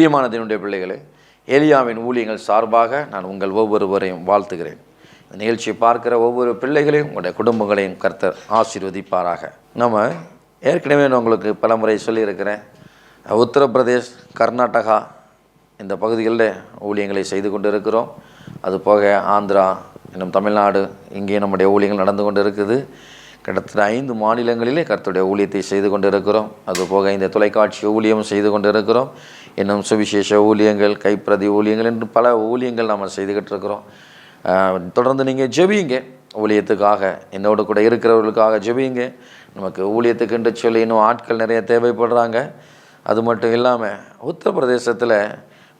பிரியமானதினுடைய பிள்ளைகளே ஏலியாவின் ஊழியங்கள் சார்பாக நான் உங்கள் ஒவ்வொருவரையும் வாழ்த்துகிறேன். இந்த நிகழ்ச்சியை பார்க்கிற ஒவ்வொரு பிள்ளைகளையும் உங்களுடைய குடும்பங்களையும் கர்த்தர் ஆசீர்வதிப்பாராக. நம்ம ஏற்கனவே நான் உங்களுக்கு பலமுறை சொல்லியிருக்கிறேன். உத்தரப்பிரதேஷ் கர்நாடகா இந்த பகுதிகளில் ஊழியங்களை செய்து கொண்டு இருக்கிறோம் அது போக ஆந்திரா இன்னும் தமிழ்நாடு இங்கேயும் நம்முடைய ஊழியங்கள் நடந்து கொண்டு இருக்குது கிட்டத்தட்ட ஐந்து மாநிலங்களிலே கருத்துடைய ஊழியத்தை செய்து கொண்டு இருக்கிறோம் அது போக இந்த தொலைக்காட்சி ஊழியம் செய்து கொண்டு இருக்கிறோம் இன்னும் சுவிசேஷ ஊழியங்கள் கைப்பிரதி ஊழியங்கள் என்று பல ஊழியங்கள் நாம் செய்துக்கிட்டு இருக்கிறோம் தொடர்ந்து நீங்கள் ஜெபியுங்க. ஊழியத்துக்காக என்னோடு கூட இருக்கிறவர்களுக்காக ஜெபியுங்க. நமக்கு ஊழியத்துக்குன்று சொல்லி இன்னும் ஆட்கள் நிறைய தேவைப்படுறாங்க. அது மட்டும் இல்லாமல் உத்தரப்பிரதேசத்தில்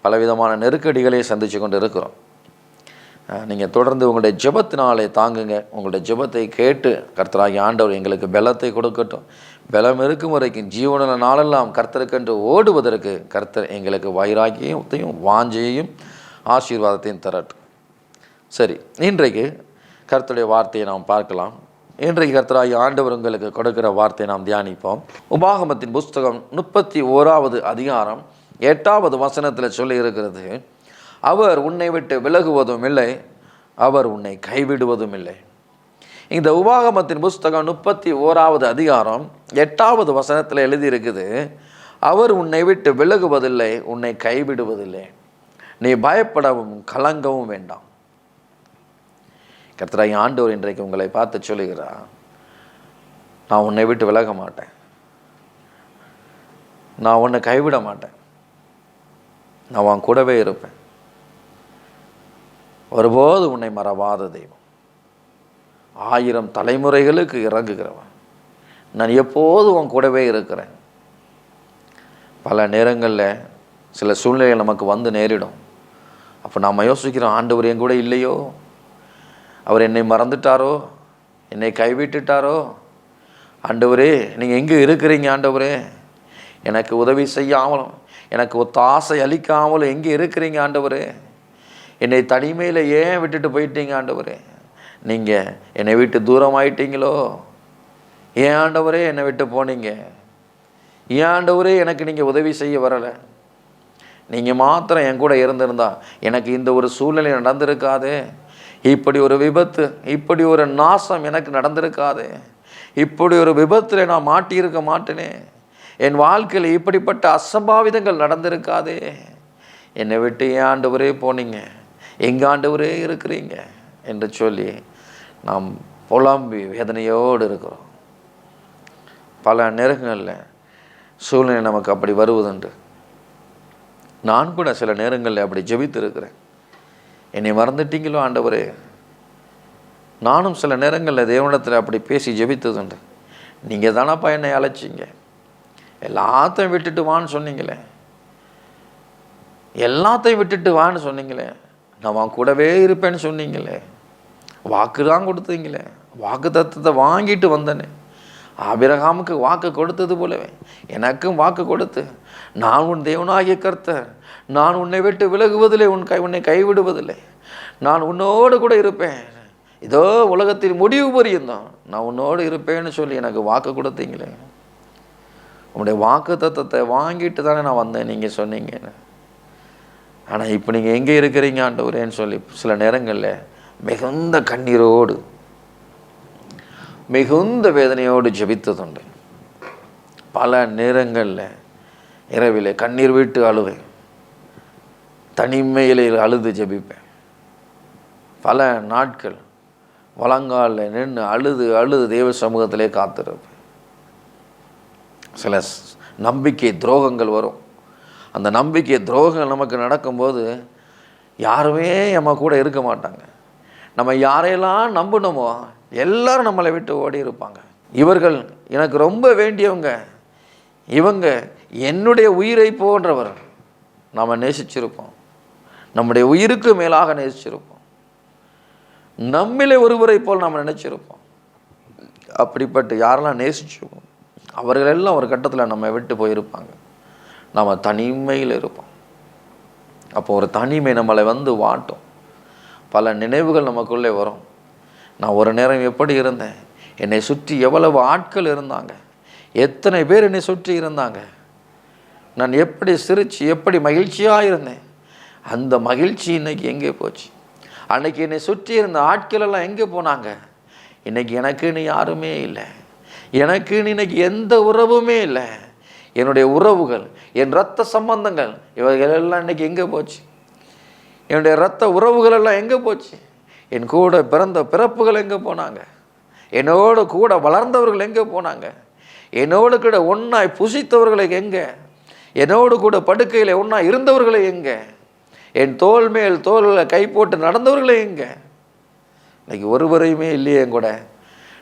பலவிதமான நெருக்கடிகளை சந்தித்து கொண்டு இருக்கிறோம் நீங்கள் தொடர்ந்து உங்களுடைய ஜெபத்தினாலே தாங்குங்க. உங்களுடைய ஜெபத்தை கேட்டு கர்த்தராகி ஆண்டவர் எங்களுக்கு பலத்தை கொடுக்கட்டும். பலம் இருக்கும் வரைக்கும் ஜீவன நாளெல்லாம் கர்த்தருக்கென்று ஓடுவதற்கு கர்த்தர் எங்களுக்கு வைராக்கியத்தையும் வாஞ்சையையும் ஆசீர்வாதத்தையும் தரட்டும். சரி இன்றைக்கு கர்த்தருடைய வார்த்தையை நாம் பார்க்கலாம். இன்றைக்கு கர்த்தராகி ஆண்டவர் உங்களுக்கு கொடுக்கிற வார்த்தையை நாம் தியானிப்போம். உபாகமத்தின் புஸ்தகம் முப்பத்தி ஓராவது அதிகாரம் எட்டாவது வசனத்தில் சொல்லி இருக்கிறது அவர் உன்னை விட்டு விலகுவதும் இல்லை அவர் உன்னை கைவிடுவதும் இல்லை. இந்த உபாகமத்தின் புஸ்தகம் முப்பத்தி ஓராவது அதிகாரம் எட்டாவது வசனத்தில் எழுதியிருக்குது அவர் உன்னை விட்டு விலகுவதில்லை உன்னை கைவிடுவதில்லை. நீ பயப்படவும் கலங்கவும் வேண்டாம். கர்த்தராகி ஆண்டவர் இன்றைக்கு உங்களை பார்த்து சொல்லுகிறார் நான் உன்னை விட்டு விலக மாட்டேன். நான் உன்னை கைவிட மாட்டேன். நான் உன் கூடவே இருப்பேன். ஒருபோது உன்னை மறவாத தெய்வம். ஆயிரம் தலைமுறைகளுக்கு இறங்குகிறவன். நான் எப்போதும் உன் கூடவே இருக்கிறேன். பல நேரங்களில் சில சூழ்நிலைகள் நமக்கு வந்து நேரிடும். அப்போ நாம் யோசிக்கிறோம் ஆண்டவர் என் கூட இல்லையோ? அவர் என்னை மறந்துட்டாரோ? என்னை கைவிட்டுட்டாரோ? ஆண்டவரே நீங்கள் எங்கே இருக்கிறீங்க ஆண்டவரே? எனக்கு உதவி செய்யாமலும் எனக்கு ஒத்தாசை அளிக்காமலும் எங்கே இருக்கிறீங்க ஆண்டவரே? என்னை தனிமையில் ஏன் விட்டுட்டு போயிட்டீங்க ஆண்டவரே? நீங்கள் என்னை விட்டு தூரம் ஆயிட்டீங்களோ ஏன் ஆண்டவரே என்னை விட்டு போனீங்க. ஏன் ஆண்டவரே எனக்கு நீங்கள் உதவி செய்ய வரலை. நீங்கள் மாத்திரம் என் கூட இருந்திருந்தா எனக்கு இந்த ஒரு சூழ்நிலை நடந்திருக்காது. இப்படி ஒரு விபத்து இப்படி ஒரு நாசம் எனக்கு நடந்திருக்காது. இப்படி ஒரு விபத்தில் நான் மாட்டியிருக்க மாட்டேனே. என் வாழ்க்கையில் இப்படிப்பட்ட அசம்பாவிதங்கள் நடந்திருக்காதே. என்னை விட்டு ஏன் ஆண்டவரே போனீங்க. எங்க ஆண்டவரே இருக்கிறீங்க. என்று சொல்லி நாம் புலம்பி வேதனையோடு இருக்கிறோம். பல நேரங்களில் சூழ்நிலை நமக்கு அப்படி வருவதுண்டு. நான் கூட சில நேரங்களில் அப்படி ஜெபித்து இருக்கிறேன் என்னை மறந்துட்டீங்களோ ஆண்டவரே? நானும் சில நேரங்களில் தேவனிடத்தில் அப்படி பேசி ஜெபித்ததுண்டு. நீங்கள் தானப்பா என்னை அழைச்சிங்க? எல்லாத்தையும் விட்டுட்டு வான்னு சொன்னீங்களே. எல்லாத்தையும் விட்டுட்டு வான்னு சொன்னீங்களே. நான் கூடவே இருப்பேன்னு சொன்னீங்களே. வாக்கு தான் கொடுத்தீங்களே. வாக்கு தத்துவத்தை வாங்கிட்டு வந்தனே. ஆபிரகாமுக்கு வாக்கு கொடுத்தது போலவே. எனக்கும் வாக்கு கொடுத்து நான் உன் தேவனாகிய கர்த்தர் நான் உன்னை விட்டு விலகுவதில்லை உன் கை உன்னை கைவிடுவதில்லை. நான் உன்னோடு கூட இருப்பேன். இதோ உலகத்தில் முடிவு பரியந்தான் நான் உன்னோடு இருப்பேன்னு சொல்லி எனக்கு வாக்கு கொடுத்தீங்களே. உங்களுடைய வாக்கு தத்துவத்தை வாங்கிட்டு தானே நான் வந்தேன் நீங்கள் சொன்னீங்கன்னு. ஆனால் இப்போ நீங்கள் எங்கே இருக்கிறீங்க ஆண்டவரேன்னு சொல்லி சில நேரங்களில் மிகுந்த கண்ணீரோடு மிகுந்த வேதனையோடு ஜெபித்ததுண்டு. பல நேரங்களில் இரவில் கண்ணீர் விட்டு அழுவேன். தனிமையில் அழுது ஜெபிப்பேன். பல நாட்கள் வழங்காலில் நின்று அழுது அழுது தேவ சமூகத்திலே காத்திருப்பேன். சில நம்பிக்கை துரோகங்கள் வரும். அந்த நம்பிக்கை துரோகங்கள் நமக்கு நடக்கும்போது யாருமே நம்ம கூட இருக்க மாட்டாங்க. நம்ம யாரையெல்லாம் நம்பணுமோ எல்லாரும் நம்மளை விட்டு ஓடி இருப்பாங்க. இவர்கள் எனக்கு ரொம்ப வேண்டியவங்க. இவங்க என்னுடைய உயிரை போன்றவர். நாம் நேசிச்சிருப்போம். நம்முடைய உயிருக்கு மேலாக நேசிச்சிருப்போம். நம்மளே ஒருவரை போல் நாம் நினச்சிருப்போம். அப்படிப்பட்ட யாரெல்லாம் நேசிச்சிருப்போம் அவர்களெல்லாம் ஒரு கட்டத்தில் நம்ம விட்டு போயிருப்பாங்க. நாம் தனிமையில் இருப்போம். அப்போ ஒரு தனிமை நம்மளை வந்து வாட்டும். பல நினைவுகள் நமக்குள்ளே வரும். நான் ஒரு நேரம் எப்படி இருந்தேன்? என்னை சுற்றி எவ்வளவு ஆட்கள் இருந்தாங்க? எத்தனை பேர் என்னை சுற்றி இருந்தாங்க? நான் எப்படி சிரித்து எப்படி மகிழ்ச்சியாக இருந்தேன்? அந்த மகிழ்ச்சி இன்னைக்கு எங்கே போச்சு? அன்றைக்கி என்னை சுற்றி இருந்த ஆட்கள் எல்லாம் எங்கே போனாங்க? இன்னைக்கு எனக்குன்னு யாருமே இல்லை. எனக்குன்னு இன்னைக்கு எந்த உறவுமே இல்லை. என்னுடைய உறவுகள் என் ரத்த சம்பந்தங்கள் இவைகள் எல்லாம் இன்றைக்கி எங்கே போச்சு? என்னுடைய ரத்த உறவுகள் எல்லாம் எங்கே போச்சு? என் கூட பிறந்த பிறப்புகள் எங்கே போனாங்க? என்னோடு கூட வளர்ந்தவர்கள் எங்கே போனாங்க? என்னோடு கூட ஒன்றாய் புசித்தவர்களை எங்கே? என்னோடு கூட படுக்கையில் ஒன்றா இருந்தவர்களை எங்கே? என் தோல் மேல் தோலில் கை போட்டு நடந்தவர்களே எங்கே? இன்றைக்கி ஒருவரையுமே இல்லையே என் கூட.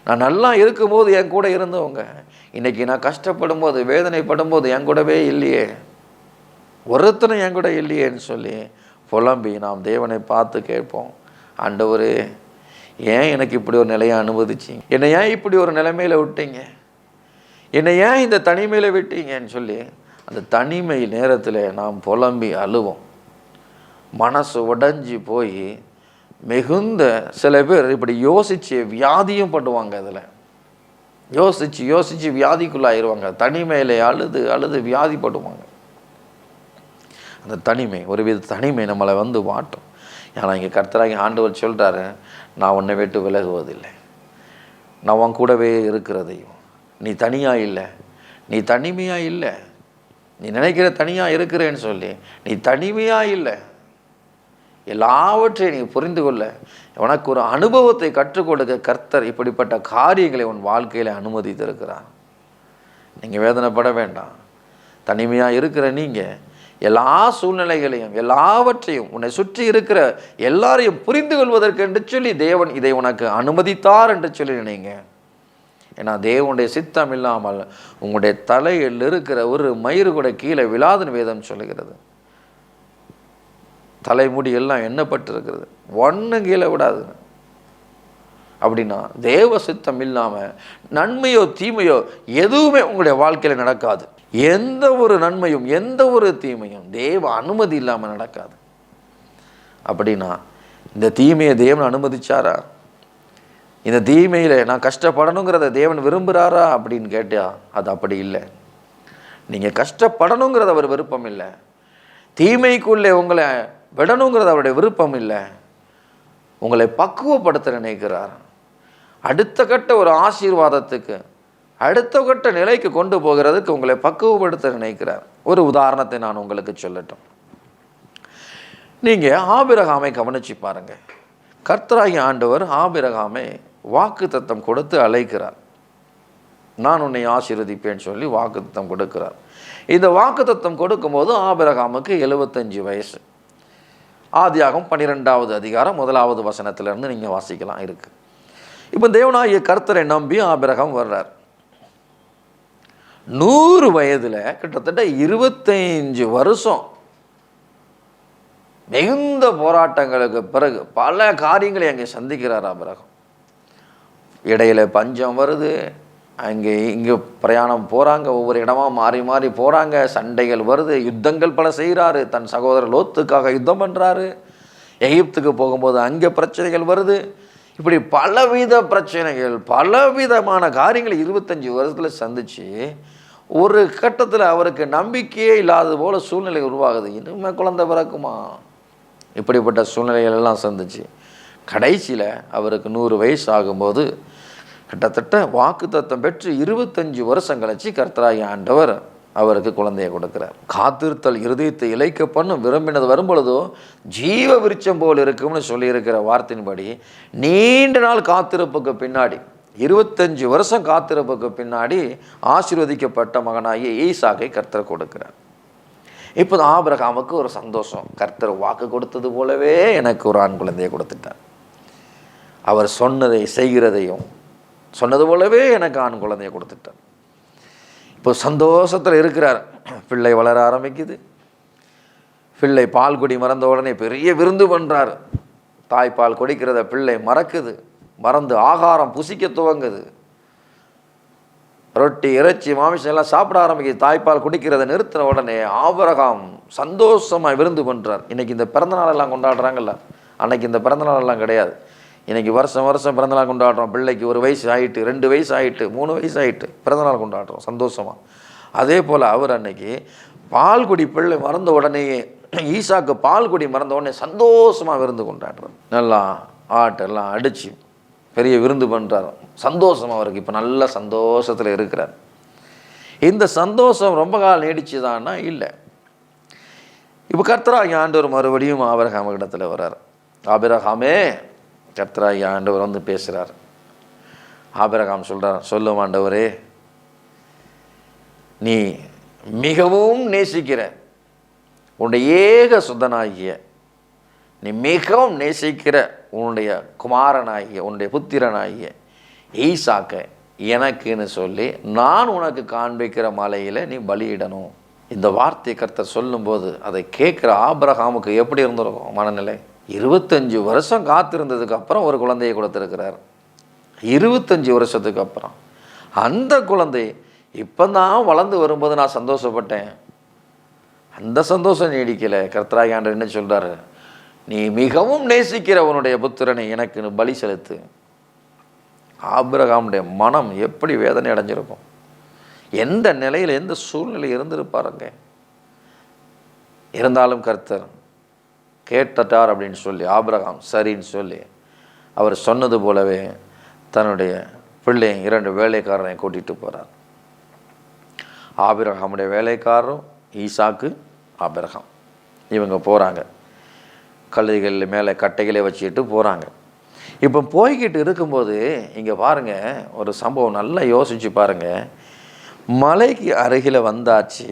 நான் நல்லா இருக்கும்போது என் கூட இருந்தவங்க. இன்றைக்கி நான் கஷ்டப்படும் போது வேதனைப்படும் போது என் கூடவே இல்லையே. ஒருத்தனும் என் கூட இல்லையேன்னு சொல்லி புலம்பி நாம் தேவனை பார்த்து கேட்போம். ஆண்டவரே ஏன் எனக்கு இப்படி ஒரு நிலையை அனுமதிச்சிங்க? என்னை ஏன் இப்படி ஒரு நிலைமையில் விட்டீங்க? என்னை ஏன் இந்த தனிமையில் விட்டீங்கன்னு சொல்லி அந்த தனிமை நேரத்தில் நாம் புலம்பி அழுவோம். மனசு உடஞ்சி போய் மிகுந்த சில பேர் இப்படி யோசித்து வியாதியும் பண்ணுவாங்க அதில். யோசித்து யோசித்து வியாதிக்குள்ளாயிருவாங்க. தனிமையில் அழுது அழுது வியாதிப்படுவாங்க. அந்த தனிமை ஒரு வித தனிமை நம்மளை வந்து வாட்டும் ஏன்னா இங்கே கர்த்தராகி ஆண்டவர் சொல்கிறாரு நான் உன்னை விட்டு விலகுவதில்லை. நான் உன் கூடவே இருக்கிறதையும். நீ தனியாக இல்லை. நீ தனிமையாக இல்லை. நீ நினைக்கிற தனியாக இருக்கிறேன்னு சொல்லி நீ தனிமையாக இல்லை. எல்லாவற்றையும் நீ புரிந்து கொள்ள. உனக்கு ஒரு அனுபவத்தை கற்றுக் கொடுக்க கர்த்தர் இப்படிப்பட்ட காரியங்களை உன் வாழ்க்கையில் அனுமதித்திருக்கிறார். நீங்கள் வேதனைப்பட வேண்டாம். தனிமையாக இருக்கிற நீங்கள் எல்லா சூழ்நிலைகளையும் எல்லாவற்றையும் உன்னை சுற்றி இருக்கிற எல்லாரையும் புரிந்து கொள்வதற்கு என்று சொல்லி தேவன் இதை உனக்கு அனுமதித்தார் என்று சொல்லி நினைங்க. ஏன்னா தேவனுடைய சித்தம் இல்லாமல் உங்களுடைய தலையில் இருக்கிற ஒரு மயிறு கூட கீழே விழாதுன்னு வேதம் சொல்லுகிறது. தலைமுடி எல்லாம் எண்ணப்பட்டிருக்கிறது. ஒன்றும் கீழே விடாதுங்க அப்படின்னா தேவ சித்தம் இல்லாமல் நன்மையோ தீமையோ எதுவுமே உங்களுடைய வாழ்க்கையில் நடக்காது. எந்த ஒரு நன்மையும் எந்த ஒரு தீமையும் தேவ அனுமதி இல்லாமல் நடக்காது. அப்படின்னா இந்த தீமையை தேவன் அனுமதிச்சாரா? இந்த தீமையில் நான் கஷ்டப்படணுங்கிறத தேவன் விரும்புகிறாரா அப்படின்னு கேட்டா அது அப்படி இல்லை. நீங்கள் கஷ்டப்படணுங்கிறது அவர் விருப்பம் இல்லை. தீமைக்குள்ளே உங்களை விடணுங்கிறது அவருடைய விருப்பம் இல்லை. உங்களை பக்குவப்படுத்த நினைக்கிறார். அடுத்த கட்ட ஒரு ஆசீர்வாதத்துக்கு அடுத்த கட்ட நிலைக்கு கொண்டு போகிறதுக்கு உங்களை பக்குவப்படுத்த நினைக்கிறார். ஒரு உதாரணத்தை நான் உங்களுக்கு சொல்லட்டும். நீங்கள் ஆபிரகாமை கவனிச்சு பாருங்க. கர்த்தராகி ஆண்டவர் ஆபிரகாமை வாக்கு தத்தம் கொடுத்து அழைக்கிறார். நான் உன்னை ஆசீர்வதிப்பேன்னு சொல்லி வாக்கு தத்தம் கொடுக்கிறார். இந்த வாக்கு தத்தம் கொடுக்கும்போது ஆபிரகாமுக்கு எழுபத்தஞ்சு வயசு. ஆதியாகம் பன்னிரெண்டாவது அதிகாரம் முதலாவது வசனத்திலிருந்து நீங்கள் வாசிக்கலாம் இருக்குது இப்போ தேவனாகிய கர்த்தரை நம்பி ஆபிரகாம் வர்றார். நூறு வயதில் கிட்டத்தட்ட இருபத்தைஞ்சு வருஷம் மிகுந்த போராட்டங்களுக்கு பிறகு பல காரியங்களை அங்கே சந்திக்கிறார் அபிரகம். இடையில் பஞ்சம் வருது. அங்கே இங்கே பிரயாணம் போகிறாங்க ஒவ்வொரு இடமா மாறி மாறி போகிறாங்க சண்டைகள் வருது. யுத்தங்கள் பல செய்கிறாரு. தன் சகோதரர் லோத்துக்காக யுத்தம் பண்ணுறாரு எகிப்துக்கு போகும்போது அங்கே பிரச்சனைகள் வருது. இப்படி பலவித பிரச்சனைகள் பலவிதமான காரியங்களை இருபத்தஞ்சி வருஷத்தில் சந்தித்து ஒரு கட்டத்தில் அவருக்கு நம்பிக்கையே இல்லாதது போல சூழ்நிலை உருவாகுது. இனிமே குழந்தை பிறக்குமா? இப்படிப்பட்ட சூழ்நிலைகளெல்லாம் சந்திச்சு கடைசியில் அவருக்கு நூறு வயசு ஆகும்போது கிட்டத்தட்ட வாக்கு தத்தம் பெற்று இருபத்தஞ்சு வருஷம் கழிச்சு கர்த்தராகி ஆண்டவர் அவருக்கு குழந்தையை கொடுக்கிறார். காத்திருத்தல் இருதயத்தை இழைக்க பண்ணும் விரும்பினது வரும்பொழுதோ ஜீவ விருச்சம் போல் இருக்கும்னு சொல்லியிருக்கிற வார்த்தையின்படி நீண்ட நாள் காத்திருப்புக்கு பின்னாடி இருபத்தஞ்சு வருஷம் காத்திருப்புக்கு பின்னாடி ஆசீர்வதிக்கப்பட்ட மகனாகிய ஈசாக்கை கர்த்தர் கொடுக்கிறார். இப்போ ஆபிரகாமுக்கு ஒரு சந்தோஷம். கர்த்தர் வாக்கு கொடுத்தது போலவே எனக்கு ஒரு ஆண் குழந்தையை கொடுத்துட்டார். அவர் சொன்னதை செய்கிறதையும் சொன்னது போலவே எனக்கு ஆண் குழந்தையை கொடுத்துட்டார். இப்போ சந்தோஷத்தில் இருக்கிறார். பிள்ளை வளர ஆரம்பிக்குது. பிள்ளை பால் குடி மறந்த உடனே பெரிய விருந்து பண்ணுறார் தாய்ப்பால் குடிக்கிறத பிள்ளை மறக்குது. மறந்து ஆகாரம் புசிக்க துவங்குது. ரொட்டி இறைச்சி மாமிசம் எல்லாம் சாப்பிட ஆரம்பிக்குது. தாய்ப்பால் குடிக்கிறத நிறுத்தின உடனே ஆபரகம் சந்தோஷமாக விருந்து பண்ணுறார் இன்றைக்கி இந்த பிறந்தநாளெல்லாம் கொண்டாடுறாங்கல்ல. அன்னைக்கு இந்த பிறந்தநாளெல்லாம் கிடையாது. இன்னைக்கு வருஷம் வருஷம் பிறந்தநாள் கொண்டாடுறோம். பிள்ளைக்கு ஒரு வயசு ஆகிட்டு ரெண்டு வயசு ஆகிட்டு மூணு வயசு ஆகிட்டு பிறந்தநாள் கொண்டாடுறோம் சந்தோஷமாக அதே போல் அவர் அன்னைக்கு பால்குடி பிள்ளை மறந்த உடனேயே ஈசாக்கு பால்குடி மறந்த உடனே சந்தோஷமாக விருந்து கொண்டாடுறார். நல்லா ஆட்டெல்லாம் அடித்து பெரிய விருந்து பண்ணுறாரு சந்தோஷம் அவருக்கு. இப்போ நல்ல சந்தோஷத்தில் இருக்கிறார். இந்த சந்தோஷம் ரொம்ப காலம் நீடிச்சுதான்னா இல்லை. இப்போ கர்த்தராகி ஆண்டவர் மறுபடியும் ஆபிரகாம் இடத்துல வர்றார். ஆபிரகாமே கர்த்தராகி ஆண்டவர் வந்து பேசுகிறார் ஆபிரகாம் சொல்கிறார் சொல்லும் ஆண்டவரே நீ மிகவும் நேசிக்கிற உன்னுடைய ஏக சுத்தனாகிய நீ மிகவும் நேசிக்கிற உன்னுடைய குமாரனாகிய உன்னுடைய புத்திரனாகிய ஈசாக்க எனக்குன்னு சொல்லி நான் உனக்கு காண்பிக்கிற மலையில் நீ பலியிடணும். இந்த வார்த்தை கர்த்தர் சொல்லும்போது அதை கேட்குற ஆபிரகாமுக்கு எப்படி இருந்திருக்கும் மனநிலை? இருபத்தஞ்சு வருஷம் காத்திருந்ததுக்கு அப்புறம் ஒரு குழந்தையை கொடுத்துருக்கிறார். இருபத்தஞ்சி வருஷத்துக்கு அப்புறம். அந்த குழந்தை இப்போ தான் வளர்ந்து வரும்போது நான் சந்தோஷப்பட்டேன். அந்த சந்தோஷம் நீடிக்கலை. கர்த்தராகி ஆண்டவர் என்ன சொல்கிறாரு நீ மிகவும் நேசிக்கிறவனுடைய புத்திரனை எனக்கு பலி செலுத்து. ஆபிரகாமுடைய மனம் எப்படி வேதனை அடைஞ்சிருக்கும் எந்த நிலையில் எந்த சூழ்நிலை இருந்திருப்பாருங்க. இருந்தாலும் கர்த்தர் கேட்டட்டார் அப்படின்னு சொல்லி ஆபிரகாம் சரின்னு சொல்லி அவர் சொன்னது போலவே தன்னுடைய பிள்ளை இரண்டு வேலைக்காரனை கூட்டிகிட்டு போகிறார் ஆபிரகாமுடைய வேலைக்காரரும் ஈசாக்கு ஆபிரகாம். இவங்க போகிறாங்க கழுதைகள் மேலே கட்டைகளை வச்சுக்கிட்டு போகிறாங்க இப்போ போய்கிட்டு இருக்கும்போது இங்கே பாருங்கள் ஒரு சம்பவம் நல்லா யோசித்து பாருங்கள் மலைக்கு அருகில் வந்தாச்சு.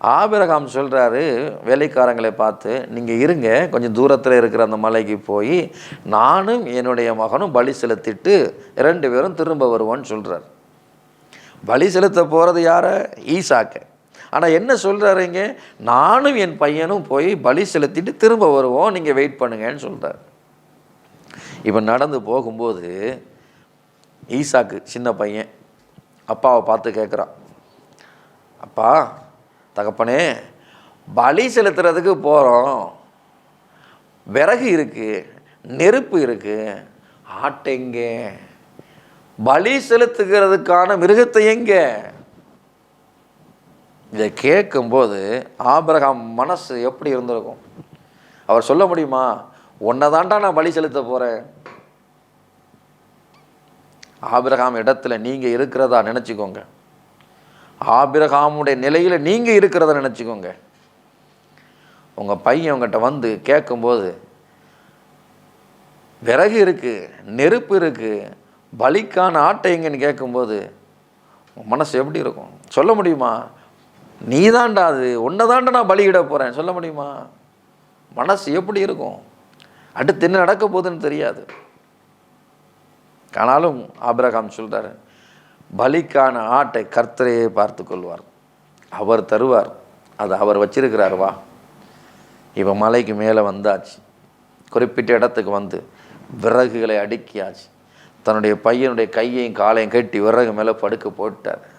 ஆபிரகாம் சொல்கிறாரு வேலைக்காரங்களை பார்த்து நீங்கள் இருங்க கொஞ்சம் தூரத்தில் இருக்கிற அந்த மலைக்கு போய் நானும் என்னுடைய மகனும் பலி செலுத்திட்டு ரெண்டு பேரும் திரும்ப வருவோன்னு சொல்கிறார் பலி செலுத்த போகிறது யாரை? ஈசாக்கை. ஆனால் என்ன சொல்கிறாருங்க நானும் என் பையனும் போய் பலி செலுத்திட்டு திரும்ப வருவோம். நீங்கள் வெயிட் பண்ணுங்கன்னு சொல்கிறார் இப்போ நடந்து போகும்போது ஈசாக்கு சின்ன பையன் அப்பாவை பார்த்து கேட்குறான் அப்பா தகப்பனே பலி செலுத்துறதுக்கு போகிறோம் விறகு இருக்குது நெருப்பு இருக்குது ஆட்டைங்க பலி செலுத்துகிறதுக்கான மிருகத்தை எங்கே? இதை கேட்கும்போது ஆபிரகாம் மனசு எப்படி இருந்திருக்கும்? அவர் சொல்ல முடியுமா? உன்னை தாண்டா நான் பலி செலுத்த போகிறேன் ஆபிரகாம் இடத்துல நீங்கள் இருக்கிறதா நினச்சிக்கோங்க. ஆபிரகாமுடைய நிலையில் நீங்கள் இருக்கிறத நினச்சிக்கோங்க. உங்கள் பையன் உங்கள்கிட்ட வந்து கேட்கும்போது விறகு இருக்குது நெருப்பு இருக்குது பலிக்கான ஆட்டை எங்கன்னு கேட்கும்போது மனசு எப்படி இருக்கும்? சொல்ல முடியுமா? நீ தாண்டா அது உன்னை தாண்டா நான் பலியிட போகிறேன் சொல்ல முடியுமா? மனசு எப்படி இருக்கும்? அடுத்து என்ன நடக்க போகுதுன்னு தெரியாது. ஆனாலும் ஆபிரகாம் சொல்கிறாரு பலிக்கான ஆட்டை கர்த்தரையே பார்த்து கொள்வார். அவர் தருவார். அது அவர் வச்சிருக்கிறார் வா. இப்போ மலைக்கு மேலே வந்தாச்சு. குறிப்பிட்ட இடத்துக்கு வந்து விறகுகளை அடுக்கியாச்சு. தன்னுடைய பையனுடைய கையையும் காலையும் கட்டி விறகு மேலே படுக்க போட்டார்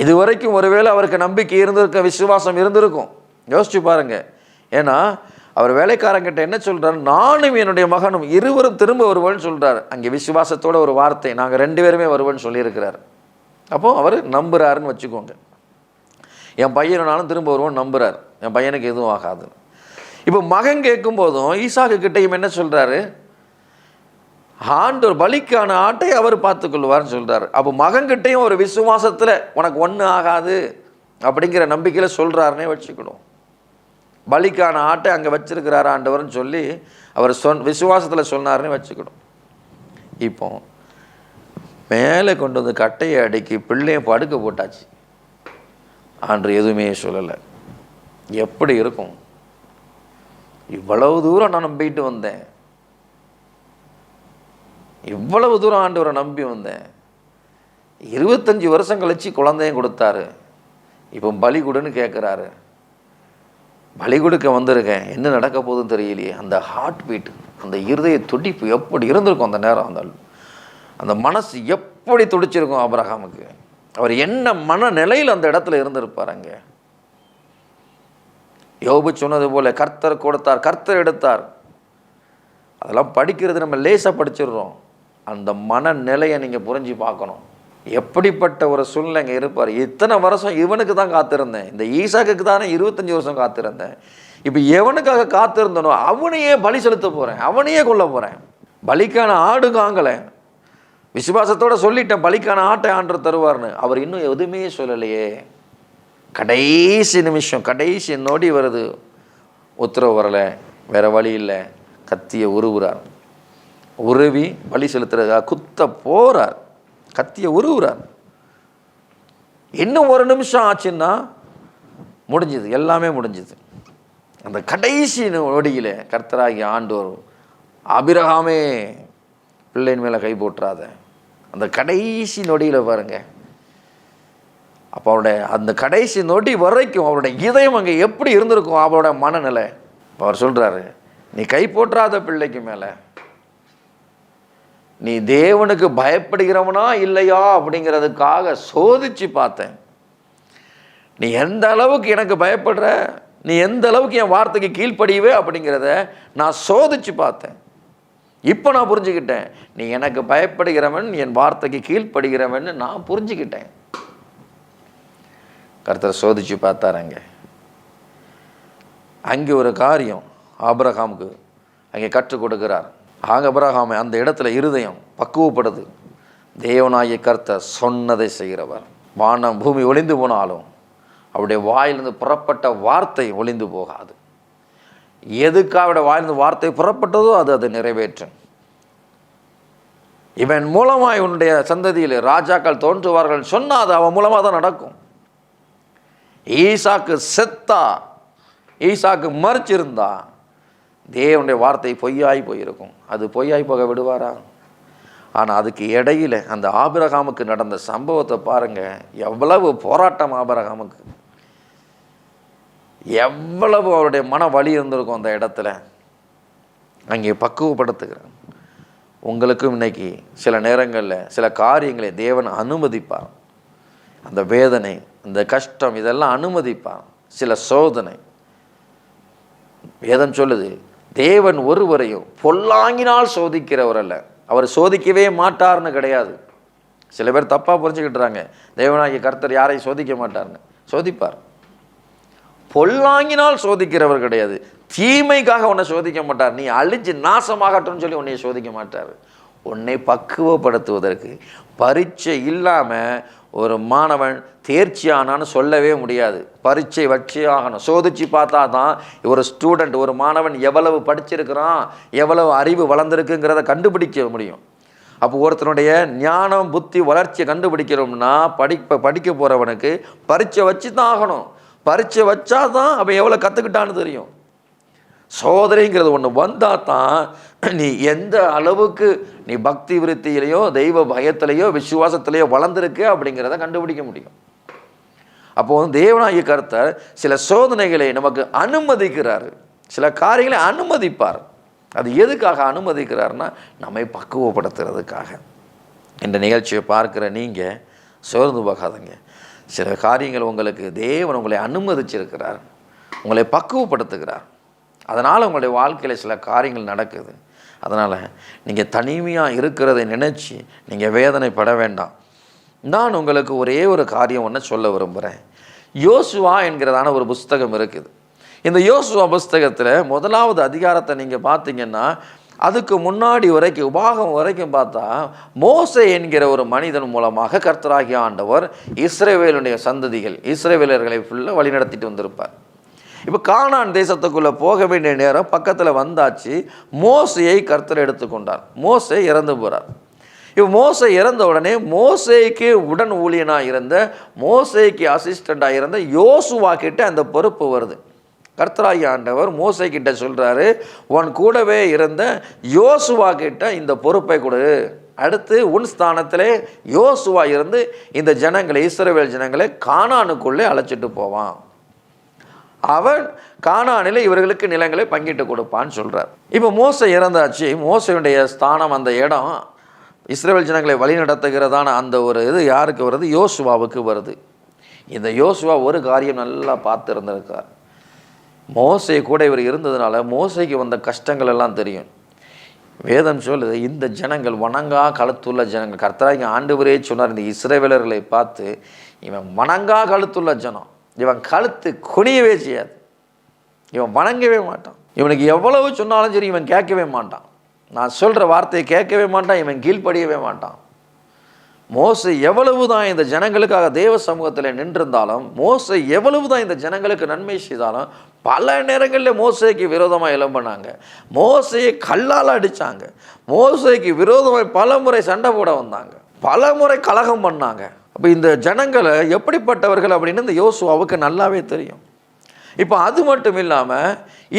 இது வரைக்கும் ஒருவேளை அவருக்கு நம்பிக்கை இருந்திருக்க விசுவாசம் இருந்திருக்கும். யோசிச்சு பாருங்க. ஏன்னா அவர் வேலைக்காரங்கிட்ட என்ன சொல்கிறார் நானும் என்னுடைய மகனும் இருவரும் திரும்ப வருவோன்னு சொல்கிறார் அங்கே விசுவாசத்தோட ஒரு வார்த்தை நாங்கள் ரெண்டு பேருமே வருவோன்னு சொல்லியிருக்கிறார். அப்போது அவர் நம்புகிறாருன்னு வச்சுக்கோங்க. என் பையனாலும் திரும்ப வருவோன்னு நம்புகிறார் என் பையனுக்கு எதுவும் ஆகாது இப்போ மகன் கேட்கும் போதும் ஈசாக்கு கிட்டையும் என்ன சொல்கிறாரு ஆண்டவர் பலிக்கான ஆட்டை அவர் பார்த்துக்கொள்வார்னு சொல்கிறார் அப்போ மகன்கிட்டையும் ஒரு விசுவாசத்தில் உனக்கு ஒன்றும் ஆகாது அப்படிங்கிற நம்பிக்கையில் சொல்கிறாருன்னே வச்சுக்கணும். பலிக்கான ஆட்டை அங்கே வச்சிருக்கிறார் ஆண்டவர்னு சொல்லி அவர் சொன் விசுவாசத்தில் சொன்னார்னே வச்சுக்கணும். இப்போ மேலே கொண்டு வந்து கட்டையை அடுக்கி பிள்ளையை படுக்க போட்டாச்சு. ஆண்டு எதுவுமே சொல்லலை. எப்படி இருக்கும்? இவ்வளவு தூரம் நான் நம்பிட்டு வந்தேன். இவ்வளவு தூரம் ஆண்டவரை நம்பி வந்தேன். இருபத்தஞ்சி வருஷம் கழித்து குழந்தையும் கொடுத்தாரு. இப்போ பலி கொடுன்னு கேட்குறாரு பலி கொடுக்க வந்திருக்கேன். என்ன நடக்க போகுதுன்னு தெரியலையே. அந்த ஹார்ட் பீட் அந்த இருதய துடிப்பு எப்படி இருந்திருக்கும் அந்த நேரம் அந்த அந்த மனசு எப்படி துடிச்சிருக்கும் அப்ரஹாமுக்கு அவர் என்ன மனநிலையில் அந்த இடத்துல இருந்திருப்பார் அங்கே. யோபு சொன்னது போல கர்த்தர் கொடுத்தார் கர்த்தர் எடுத்தார். அதெல்லாம் படிக்கிறது நம்ம லேசாக படிச்சிடுறோம். அந்த மனநிலையை நீங்கள் புரிஞ்சு பார்க்கணும். எப்படிப்பட்ட ஒரு சூழ்நிலை இங்கே இருப்பார்? இத்தனை வருஷம் இவனுக்கு தான் காத்திருந்தேன். இந்த ஈசாக்கு தானே இருபத்தஞ்சி வருஷம் காத்திருந்தேன். இப்போ எவனுக்காக காத்திருந்தனோ அவனையே பலி செலுத்த போகிறேன் அவனையே கொல்ல போகிறேன் பலிக்கான ஆடு காங்கலை. விசுவாசத்தோடு சொல்லிட்டேன் பலிக்கான ஆட்டை ஆண்டு தருவார்னு. அவர் இன்னும் எதுவுமே சொல்லலையே. கடைசி நிமிஷம் கடைசி நொடி வருது. உத்தரவு வரலை. வேறு வழி இல்லை. கத்தியை உருவுறார். உருவி பலி செலுத்துறதுக்காக குத்த போகிறார் கத்தியை உருவுறார். இன்னும் ஒரு நிமிஷம் ஆச்சுன்னா முடிஞ்சுது எல்லாமே முடிஞ்சுது. அந்த கடைசி நொடியில் கர்த்தராகி ஆண்டோர் அபிரகாமே பிள்ளையின் மேலே கை போட்டுறாத அந்த கடைசி நொடியில் பாருங்க. அப்போ அவருடைய அந்த கடைசி நொடி வரைக்கும் அவருடைய இதயம் அங்கே எப்படி இருந்திருக்கும் அவரோட மனநிலை? அவர் சொல்கிறாரு நீ கை போட்டுறாத பிள்ளைக்கு மேலே நீ தேவனுக்கு பயப்படுகிறவனா இல்லையா அப்படிங்கிறதுக்காக சோதிச்சு பார்த்தேன். நீ எந்த அளவுக்கு எனக்கு பயப்படுற? நீ எந்த அளவுக்கு என் வார்த்தைக்கு கீழ்ப்படியவே அப்படிங்கிறத நான் சோதிச்சு பார்த்தேன். இப்போ நான் புரிஞ்சுக்கிட்டேன். நீ எனக்கு பயப்படுகிறவன் என் வார்த்தைக்கு கீழ்ப்படுகிறவன் நான் புரிஞ்சுக்கிட்டேன். கருத்தரை சோதிச்சு பார்த்தாரங்க அங்கே ஒரு காரியம் ஆபிரகாமுக்கு அங்கே கற்றுக் கொடுக்கிறார். ஆக அபிரகாமை அந்த இடத்துல இருதயம் பக்குவப்படுது. தேவனாகிய கர்த்தர் சொன்னதை செய்கிறவர். வானம் பூமி ஒளிந்து போனாலும் அவருடைய வாயிலிருந்து புறப்பட்ட வார்த்தை ஒளிந்து போகாது. எதுக்காக அவருடைய வாயிலிருந்து வார்த்தை புறப்பட்டதோ அது அதை நிறைவேற்றும். இவன் மூலமாய் உன்னுடைய சந்ததியில் ராஜாக்கள் தோன்றுவார்கள் சொன்னால் அது அவன் மூலமாக தான் நடக்கும். ஈசாக்கு செத்தா ஈசாக்கு மறிச்சிருந்தா தேவனுடைய வார்த்தை பொய்யாய் போயிருக்கும். அது பொய்யாய் போக விடுவாரா? ஆனால் அதுக்கு இடையில அந்த ஆபிரகாமுக்கு நடந்த சம்பவத்தை பாருங்கள் எவ்வளவு போராட்டம் ஆபிரகாமுக்கு. எவ்வளவு அவருடைய மன வலி இருந்திருக்கும் அந்த இடத்துல. அங்கே பக்குவப்படுத்துகிறேன் உங்களுக்கும் இன்னைக்கு சில நேரங்களில் சில காரியங்களை தேவன் அனுமதிப்பார். அந்த வேதனை இந்த கஷ்டம் இதெல்லாம் அனுமதிப்பார். சில சோதனை. வேதம் சொல்லுது தேவன் ஒருவரையும் பொல்லாங்கினால் சோதிக்கிறவர் அல்ல. அவர் சோதிக்கவே மாட்டார்னு கிடையாது. சில பேர் தப்பாக புரிஞ்சுக்கிட்டுறாங்க தேவனாகிய கர்த்தர் யாரையும் சோதிக்க மாட்டார்னு. சோதிப்பார். பொல்லாங்கினால் சோதிக்கிறவர் கிடையாது. தீமைக்காக உன்னை சோதிக்க மாட்டார். நீ அழிஞ்சு நாசமாகட்டும்னு சொல்லி உன்னை சோதிக்க மாட்டார். உன்னை பக்குவப்படுத்துவதற்கு பரீட்சை இல்லாமல் ஒரு மாணவன் தேர்ச்சி ஆனான்னு சொல்லவே முடியாது. பரீட்சை வச்சு ஆகணும். சோதிச்சு பார்த்தா தான் ஒரு ஸ்டூடெண்ட் ஒரு மாணவன் எவ்வளவு படிச்சிருக்கிறான் எவ்வளவு அறிவு வளர்ந்துருக்குங்கிறத கண்டுபிடிக்க முடியும். அப்போ ஒருத்தனுடைய ஞானம் புத்தி வளர்ச்சியை கண்டுபிடிக்கிறோம்னா படிப்ப படிக்க போகிறவனுக்கு பரீட்சை வச்சு தான் ஆகணும். பரீட்சை வச்சா தான் அவன் எவ்வளோ கற்றுக்கிட்டான்னு தெரியும். சோதனைங்கிறது ஒன்று வந்தால் தான் நீ எந்த அளவுக்கு நீ பக்தி விருத்தியிலையோ தெய்வ பயத்திலையோ விசுவாசத்திலையோ வளர்ந்துருக்கு அப்படிங்கிறத கண்டுபிடிக்க முடியும். அப்போ வந்து தேவனாகிய கர்த்தர் சில சோதனைகளை நமக்கு அனுமதிக்கிறாரு. சில காரியங்களை அனுமதிப்பார். அது எதுக்காக அனுமதிக்கிறாருன்னா நம்மை பக்குவப்படுத்துறதுக்காக. இந்த நிகழ்ச்சியை பார்க்குற நீங்கள் சோர்ந்து போகாதீங்க. சில காரியங்கள் உங்களுக்கு தேவன் உங்களை அனுமதிச்சிருக்கிறார். உங்களை பக்குவப்படுத்துகிறார். அதனால் உங்களுடைய வாழ்க்கையில் சில காரியங்கள் நடக்குது. அதனால் நீங்கள் தனிமையாக இருக்கிறதை நினச்சி நீங்கள் வேதனைப்பட வேண்டாம். நான் உங்களுக்கு ஒரே ஒரு காரியம் ஒன்று சொல்ல விரும்புகிறேன் யோசுவா என்கிறதான ஒரு புஸ்தகம் இருக்குது. இந்த யோசுவா புஸ்தகத்தில் முதலாவது அதிகாரத்தை நீங்கள் பார்த்தீங்கன்னா அதுக்கு முன்னாடி வரைக்கும் உபாகம் வரைக்கும் பார்த்தா மோசே என்கிற ஒரு மனிதன் மூலமாக கர்த்தராகி ஆண்டவர் இஸ்ரேவேலுடைய சந்ததிகள் இஸ்ரேவேலர்களை ஃபுல்லாக வழிநடத்திட்டு வந்திருப்பார். இப்போ கானான் தேசத்துக்குள்ளே போக வேண்டிய நேரம் பக்கத்தில் வந்தாச்சு. மோசையை கர்த்தர் எடுத்துக்கொண்டார். மோசை இறந்து போகிறார் இப்போ மோசை இறந்த உடனே மோசைக்கு உடன் ஊழியனாக இருந்த மோசைக்கு அசிஸ்டண்ட்டாக இருந்த யோசுவா கிட்ட அந்த பொறுப்பு வருது. கர்த்தராகி ஆண்டவர் மோசை கிட்ட சொல்கிறாரு உன் கூடவே இருந்த யோசுவா கிட்ட இந்த பொறுப்பை கொடு. அடுத்து உன் ஸ்தானத்திலே யோசுவா இருந்து இந்த ஜனங்களை இஸ்ரவேல் ஜனங்களை காணானுக்குள்ளே அழைச்சிட்டு போவான். அவன் காணானில் இவர்களுக்கு நிலங்களை பங்கிட்டு கொடுப்பான்னு சொல்கிறார் இப்போ மோசை இறந்தாச்சு மோசையுடைய ஸ்தானம் அந்த இடம் இஸ்ரேல் ஜனங்களை வழி நடத்துகிறதான அந்த ஒரு இது யாருக்கு வருது? யோசுவாவுக்கு வருது. இந்த யோசுவா ஒரு காரியம் நல்லா பார்த்து இருந்திருக்கார் மோசை கூட இவர் இருந்ததுனால மோசைக்கு வந்த கஷ்டங்கள் எல்லாம் தெரியும். வேதம் சொல்லுது இந்த ஜனங்கள் வணங்கா கழுத்துள்ள ஜனங்கள் கர்த்தராகி ஆண்டவரே சொன்னார் இந்த இஸ்ரவேலர்களை பார்த்து இவன் வணங்கா கழுத்துள்ள ஜனம். இவன் கழுத்து குனியவே செய்யாது. இவன் வணங்கவே மாட்டான். இவனுக்கு எவ்வளவு சொன்னாலும் சரி இவன் கேட்கவே மாட்டான். நான் சொல்கிற வார்த்தையை கேட்கவே மாட்டான் இவன் கீழ்ப்படியவே மாட்டான். மோசை எவ்வளவு தான் இந்த ஜனங்களுக்காக தேவ சமூகத்தில் நின்றிருந்தாலும் மோசை எவ்வளவு தான் இந்த ஜனங்களுக்கு நன்மை செய்தாலும் பல நேரங்களில் மோசைக்கு விரோதமாக இளம்பினாங்க மோசையை கல்லால் அடித்தாங்க மோசைக்கு விரோதமாக பல முறை சண்டை போட வந்தாங்க. பல முறை கலகம் பண்ணாங்க. அப்போ இந்த ஜனங்களை எப்படிப்பட்டவர்கள் அப்படின்னு இந்த யோசுவாவுக்கு நல்லாவே தெரியும். இப்போ அது மட்டும் இல்லாமல்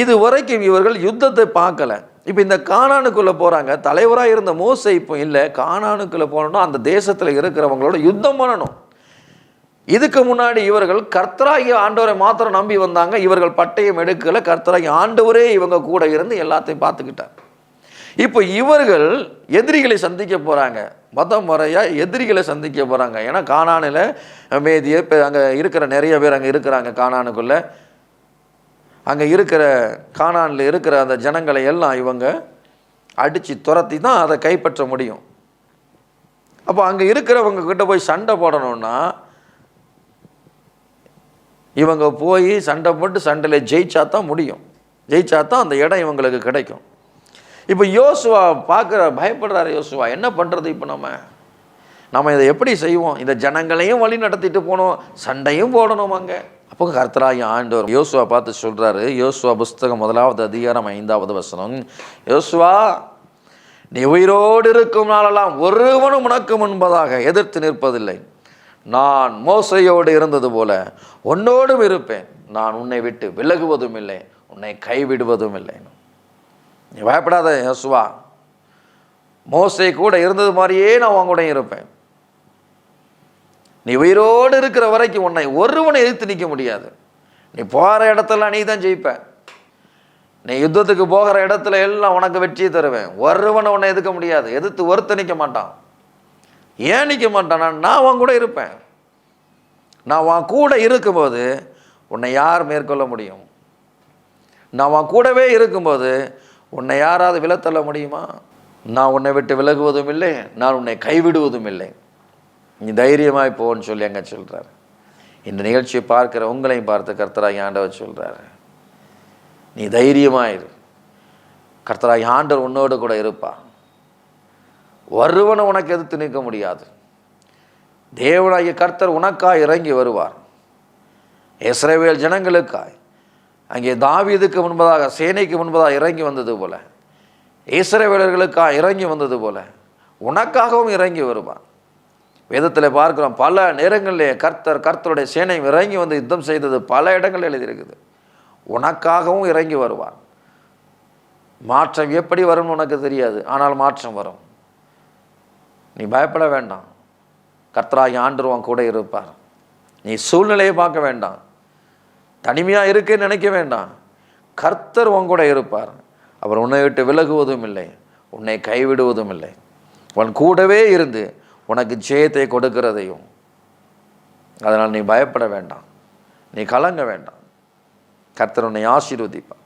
இது வரைக்கும் இவர்கள் யுத்தத்தை பார்க்கல. இப்போ இந்த காணானுக்குள்ளே போகிறாங்க தலைவராக இருந்த மோசை இப்போ இல்லை. காணானுக்குள்ளே போகணுன்னா அந்த தேசத்தில் இருக்கிறவங்களோட யுத்தம் பண்ணணும். இதுக்கு முன்னாடி இவர்கள் கர்த்தராகி ஆண்டவரை மாத்திரம் நம்பி வந்தாங்க. இவர்கள் பட்டயம் எடுக்கலை. கர்த்தராகி ஆண்டவரே இவங்க கூட இருந்து எல்லாத்தையும் பார்த்துக்கிட்டாங்க இப்போ இவர்கள் எதிரிகளை சந்திக்க போகிறாங்க மத முறையாக எதிரிகளை சந்திக்க போகிறாங்க ஏன்னா காணானில் மேதிய இப்போ அங்கே இருக்கிற நிறைய பேர் அங்கே இருக்கிறாங்க காணானுக்குள்ளே அங்கே இருக்கிற காணானில் இருக்கிற அந்த ஜனங்களை எல்லாம் இவங்க அடித்து துரத்தி தான் அதை கைப்பற்ற முடியும். அப்போ அங்கே இருக்கிறவங்க கிட்ட போய் சண்டை போடணும்னா இவங்க போய் சண்டை போட்டு சண்டையில் ஜெயிச்சா தான் முடியும். ஜெயிச்சா தான் அந்த இடம் இவங்களுக்கு கிடைக்கும். இப்போ யோசுவா பார்க்குற பயப்படுறாரு யோசுவா. என்ன பண்ணுறது இப்போ நம்ம நம்ம இதை எப்படி செய்வோம்? இந்த ஜனங்களையும் வழி நடத்திட்டு போனோம் சண்டையும் போடணும் அங்கே. அப்போ கர்த்தராகி ஆண்டவர் யோசுவா பார்த்து சொல்கிறாரு யோசுவா புஸ்தகம் முதலாவது அதிகாரம் ஐந்தாவது வசனம். யோசுவா நீ உயிரோடு இருக்கும் நாளெல்லாம் ஒருவனும் உனக்கு முன்பதாக எதிர்த்து நிற்பதில்லை. நான் மோசையோடு இருந்தது போல உன்னோடும் இருப்பேன். நான் உன்னை விட்டு விலகுவதும் இல்லை. உன்னை கைவிடுவதும் இல்லை. நீ பயப்படாத யோசுவா. மோசை கூட இருந்தது மாதிரியே நான் உன் கூட இருப்பேன். நீ உயிரோடு இருக்கிற வரைக்கும் உன்னை ஒருவனை எதிர்த்து நிற்க முடியாது. நீ போகிற இடத்தெல்லாம் நீ தான் ஜெயிப்ப. நீ யுத்தத்துக்கு போகிற இடத்துல எல்லாம் உனக்கு வெற்றியை தருவேன். ஒருவனை உன்னை எதிர்க்க முடியாது. எதிர்த்து ஒருத்த நிற்க மாட்டான். ஏன் நிற்க மாட்டான் நான் நான் உன் கூட இருப்பேன். நான் உன் கூட இருக்கும்போது உன்னை யார் மேற்கொள்ள முடியும்? நான் உன் கூடவே இருக்கும்போது உன்னை யாராவது விலத்தள்ள முடியுமா? நான் உன்னை விட்டு விலகுவதும் இல்லை நான் உன்னை கைவிடுவதும் இல்லை. நீ தைரியமாய் போன்னு சொல்லி அங்கே சொல்கிறார் இந்த நிகழ்ச்சியை பார்க்குற உங்களையும் பார்த்து கர்த்தராகி ஆண்டவர் சொல்கிறாரு நீ தைரியமாயிரு கர்த்தராகி ஆண்டவர் உன்னோடு கூட இருப்பா. வருவனை உனக்கு எதிர்த்து நிற்க முடியாது. தேவனாகிய கர்த்தர் உனக்காய் இறங்கி வருவார். இஸ்ரேவேல் ஜனங்களுக்காய். அங்கே தாவீதுக்கு முன்பதாக சேனைக்கு முன்பதாக இறங்கி வந்தது போல. ஈஸ்வரவேலர்களுக்காக இறங்கி வந்தது போல. உனக்காகவும் இறங்கி வருவான். வேதத்தில் பார்க்கிறோம் பல நேரங்களிலே கர்த்தர் கர்த்தருடைய சேனை இறங்கி வந்து யுத்தம் செய்தது பல இடங்கள் எழுதியிருக்குது. உனக்காகவும் இறங்கி வருவான். மாற்றம் எப்படி வரும்னு உனக்கு தெரியாது ஆனால் மாற்றம் வரும். நீ பயப்பட வேண்டாம். கர்த்தராகி ஆண்டுருவான் கூட இருப்பார். நீ சூழ்நிலையை பார்க்க வேண்டாம். தனிமையாக இருக்குன்னு நினைக்க வேண்டாம். கர்த்தர் உன் கூட இருப்பார். அவர் உன்னை விட்டு விலகுவதும் இல்லை. உன்னை கைவிடுவதும் இல்லை. உன் கூடவே இருந்து உனக்கு ஜெயத்தை கொடுக்கிறதையும். அதனால் நீ பயப்பட வேண்டாம். நீ கலங்க வேண்டாம். கர்த்தர் உன்னை ஆசீர்வதிப்பார்.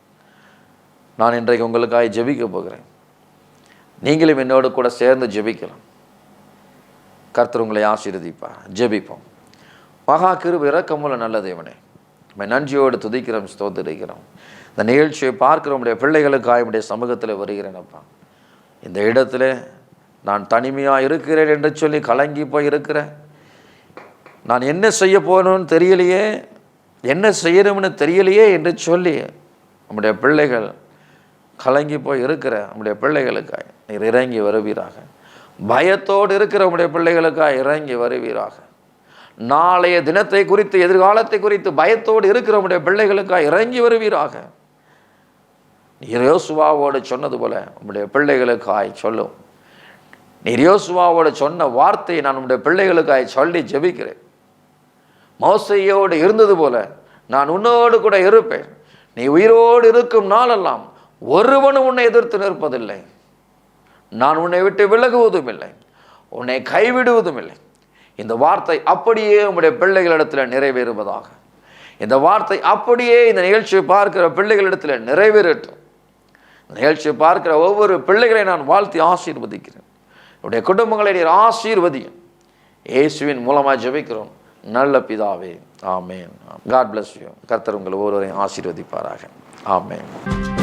நான் இன்றைக்கு உங்களுக்காக ஜெபிக்க போகிறேன். நீங்களும் என்னோடு கூட சேர்ந்து ஜெபிக்கலாம். கர்த்தர் உங்களை ஆசீர்வதிப்பார். ஜெபிப்போம். மகா கிருப இறக்கமுள்ள நல்ல தேவனே. நம்ம நன்றியோடு துதிக்கிறோம் ஸ்தோத்திருக்கிறோம். இந்த நிகழ்ச்சியை பார்க்கிற நம்முடைய பிள்ளைகளுக்காக உடைய சமூகத்தில் வருகிறேனப்பா இந்த இடத்துல நான் தனிமையாக இருக்கிறேன் என்று சொல்லி கலங்கி போய் இருக்கிறேன் நான் என்ன செய்ய போகணும்னு தெரியலையே என்ன செய்யணும்னு தெரியலையே என்று சொல்லி நம்முடைய பிள்ளைகள் கலங்கி போய் இருக்கிற நம்முடைய பிள்ளைகளுக்காய். நீர் இறங்கி வருவீராக. பயத்தோடு இருக்கிற நம்முடைய பிள்ளைகளுக்காய் இறங்கி வருவீராக. நாளைய தினத்தை குறித்து எதிர்காலத்தை குறித்து பயத்தோடு இருக்கிற நம்முடைய பிள்ளைகளுக்காய் இறங்கி வருவீராக. நீர் யோசுவாவோடு சொன்னது போல உங்களுடைய பிள்ளைகளுக்காய் சொல்லும். நீர் யோசுவாவோடு சொன்ன வார்த்தையை நான் உம்முடைய பிள்ளைகளுக்காய் சொல்லி ஜெபிக்கிறேன். மோசையோடு இருந்தது போல நான் உன்னோடு கூட இருப்பேன். நீ உயிரோடு இருக்கும் நாளெல்லாம் ஒருவனும் உன்னை எதிர்த்து நிற்பதில்லை. நான் உன்னை விட்டு விலகுவதும் இல்லை. உன்னை கைவிடுவதும் இல்லை. இந்த வார்த்தை அப்படியே உங்களுடைய பிள்ளைகளிடத்தில் நிறைவேறுவதாக. இந்த வார்த்தை அப்படியே இந்த நிகழ்ச்சியை பார்க்கிற பிள்ளைகளிடத்தில் நிறைவேறட்டும். நிகழ்ச்சியை பார்க்கிற ஒவ்வொரு பிள்ளைகளை நான் வாழ்த்தி ஆசீர்வதிக்கிறேன். என்னுடைய குடும்பங்களை நீர் ஆசீர்வதியும். இயேசுவின் மூலமாக ஜெபிக்கிறோம். நல்ல பிதாவே. ஆமேன். காட் பிளஸ் யூ கர்த்தர் உங்கள் ஒவ்வொருவரையும் ஆசீர்வதிப்பாராக. ஆமேன்.